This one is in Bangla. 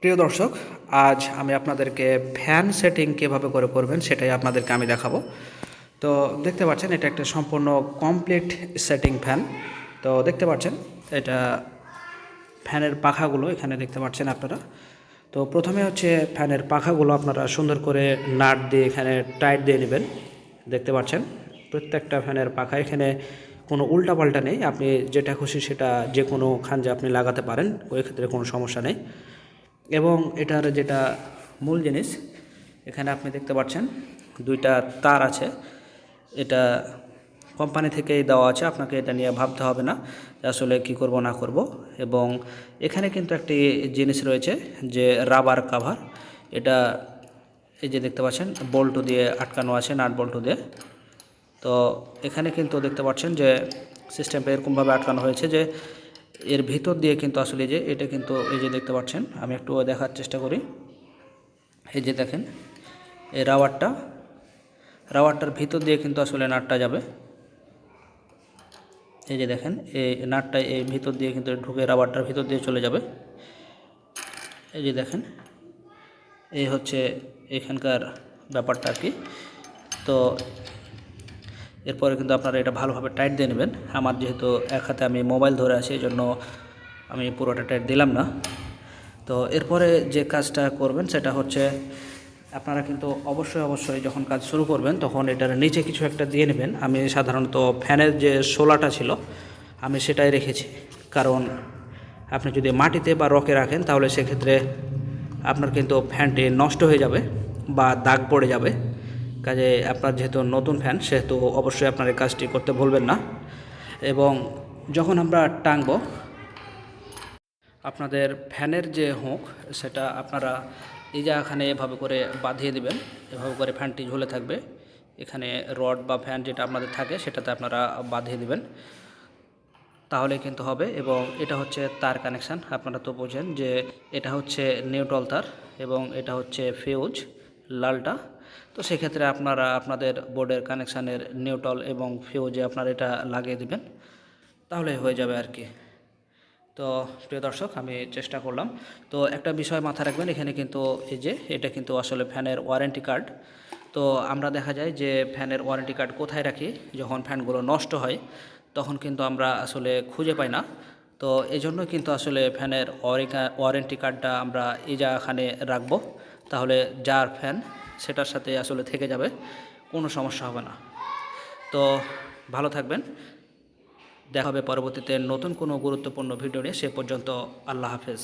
প্রিয় দর্শক, আজ আমি আপনাদেরকে ফ্যান সেটিং কীভাবে করে করবেন সেটাই আপনাদেরকে আমি দেখাবো। তো দেখতে পাচ্ছেন, এটা একটা সম্পূর্ণ কমপ্লিট সেটিং ফ্যান তো দেখতে পাচ্ছেন, এটা ফ্যানের পাখাগুলো এখানে দেখতে পাচ্ছেন আপনারা। তো প্রথমে হচ্ছে ফ্যানের পাখাগুলো আপনারা সুন্দর করে নাট দিয়ে এখানে টাইট দিয়ে নেবেন। দেখতে পাচ্ছেন, প্রত্যেকটা ফ্যানের পাখা এখানে কোনো উল্টাপাল্টা নেই। আপনি যেটা খুশি সেটা যে কোনো খাঞ্জে আপনি লাগাতে পারেন, ওই ক্ষেত্রে কোনো সমস্যা নেই। এবং এটার যেটা মূল জিনিস, এখানে আপনি দেখতে পাচ্ছেন দুইটা তার আছে। এটা কোম্পানি থেকেই দেওয়া আছে, আপনাকে এটা নিয়ে ভাবতে হবে না আসলে কি করব, না করব। এবং এখানে কিন্তু একটি জিনিস রয়েছে যে রাবার কাভার, এটা এই যে দেখতে পাচ্ছেন, বল্টু দিয়ে আটকানো আছে, নাট বল্টু দিয়ে। তো এখানে কিন্তু দেখতে পাচ্ছেন যে সিস্টেমটা এরকমভাবে আটকানো হয়েছে যে এর ভিতর দিয়ে কিন্তু আসলে যে, এটা কিন্তু এই যে দেখতে পাচ্ছেন, আমি একটু দেখার চেষ্টা করি। এই যে দেখেন, এই রাবারটা রাবারটার ভিতর দিয়ে কিন্তু আসলে নাটটা যাবে। এই যে দেখেন, এই নাটটা এই ভিতর দিয়ে কিন্তু ঢুকে রাবারটার ভিতর দিয়ে চলে যাবে। এই যে দেখেন, এই হচ্ছে এখানকার ব্যাপারটা আর কি। তো এরপরে কিন্তু আপনারা এটা ভালোভাবে টাইট দিয়ে নেবেন। আমার যেহেতু এক হাতে আমি মোবাইল ধরে আছি, এই জন্য আমি পুরোটা টাইট দিলাম না। তো এরপরে যে কাজটা করবেন, সেটা হচ্ছে আপনারা কিন্তু অবশ্যই অবশ্যই যখন কাজ শুরু করবেন, তখন এটার নিচে কিছু একটা দিয়ে নেবেন। আমি সাধারণত ফ্যানের যে শোলাটা ছিল, আমি সেটাই রেখেছি। কারণ আপনি যদি মাটিতে বা রকে রাখেন, তাহলে সেক্ষেত্রে আপনার কিন্তু ফ্যানটি নষ্ট হয়ে যাবে বা দাগ পড়ে যাবে। কাজে আপনার যেহেতু নতুন ফ্যান সেহেতু অবশ্যই আপনার এই কাজটি করতে ভুলবেন না। এবং যখন আমরা টাঙবো আপনাদের ফ্যানের যে হুঁক, সেটা আপনারা এই এখানে এভাবে করে বাঁধিয়ে দেবেন। এভাবে করে ফ্যানটি ঝুলে থাকবে। এখানে রড বা ফ্যান যেটা আপনাদের থাকে, সেটাতে আপনারা বাঁধিয়ে দেবেন। তাহলে কিন্তু হবে। এবং এটা হচ্ছে তার কানেকশান আপনারা তো বোঝেন যে এটা হচ্ছে নিউট্রাল তার এবং এটা হচ্ছে ফিউজ লালটা। তো সেক্ষেত্রে আপনারা আপনাদের বোর্ডের কানেকশানের নিউটল এবং ফিউজে আপনারা এটা লাগিয়ে দিবেন। তাহলে হয়ে যাবে আর কি। তো প্রিয় দর্শক, আমি চেষ্টা করলাম। তো একটা বিষয় মাথায় রাখবেন, এখানে কিন্তু এই যে, এটা কিন্তু আসলে ফ্যানের ওয়ারেন্টি কার্ড তো আমরা দেখা যায় যে ফ্যানের ওয়ারেন্টি কার্ড কোথায় রাখি? যখন ফ্যানগুলো নষ্ট হয়, তখন কিন্তু আমরা আসলে খুঁজে পাই না। তো এই জন্য কিন্তু আসলে ফ্যানের ওয়ারেন্টি কার্ডটা আমরা এই জায়গাখানে রাখব। তাহলে যার ফ্যান সেটার সাথে আসলে থেকে যাবে, কোনো সমস্যা হবে না। তো ভালো থাকবেন। দেখা হবে পরবর্তীতে নতুন কোনো গুরুত্বপূর্ণ ভিডিও নিয়ে, সে পর্যন্ত আল্লাহ হাফেজ।